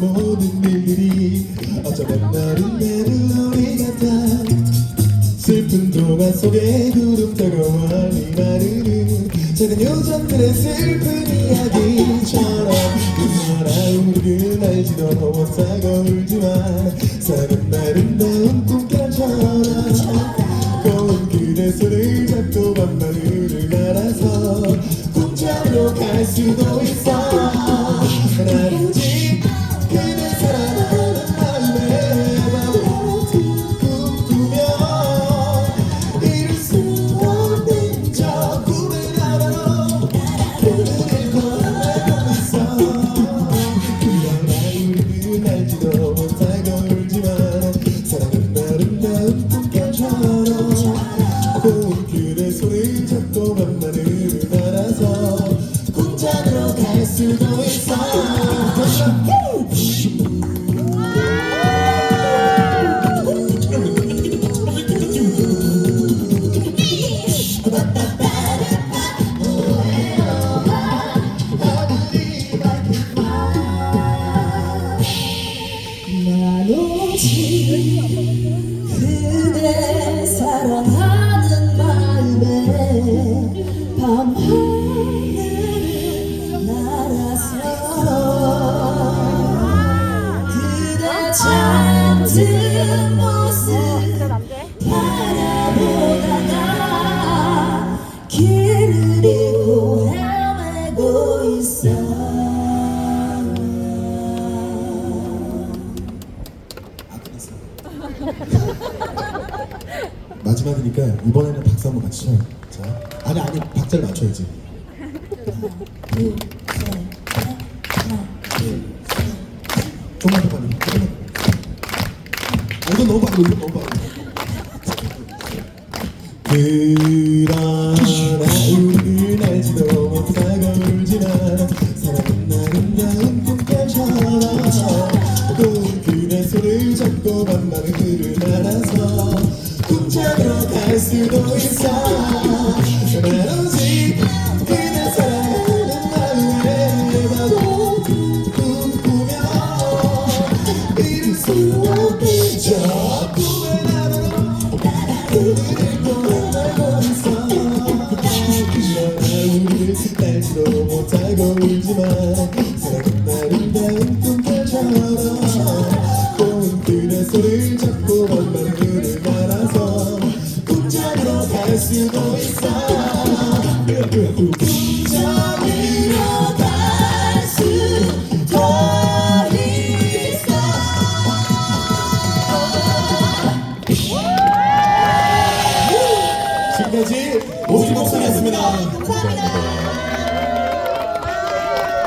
모든 일들이 어쩌면 나는 멜로디 같아. 슬픈 동화 속에 구름타고 멀리 마르는 작은 요정들의 슬픈 이야기처럼 그날아 우리는 알지도 못하고 울지만 작은 아름다운 꿈결처럼 고운 그대 손을 잡고 밤하 수도 있어. 그대 사랑하는 마음에 밤하 마지막이니까 이번에는 박수 한번 같이 쳐요 자 아니 아니 박자를 맞춰야지. 좀만 더 빨리. 조금만 아, 이건 너무 빨리 이건 너무 빨리. 그러 수도 있어. 난 오직 그대 사랑하는 마음에 바보 꿈꾸며 이룰 수 없는 저 꿈을 나로 알지도 못하고 울지만 사랑은 아름다운 꿈결처럼 지금까지 오지 목소리였습니다. 감사합니다.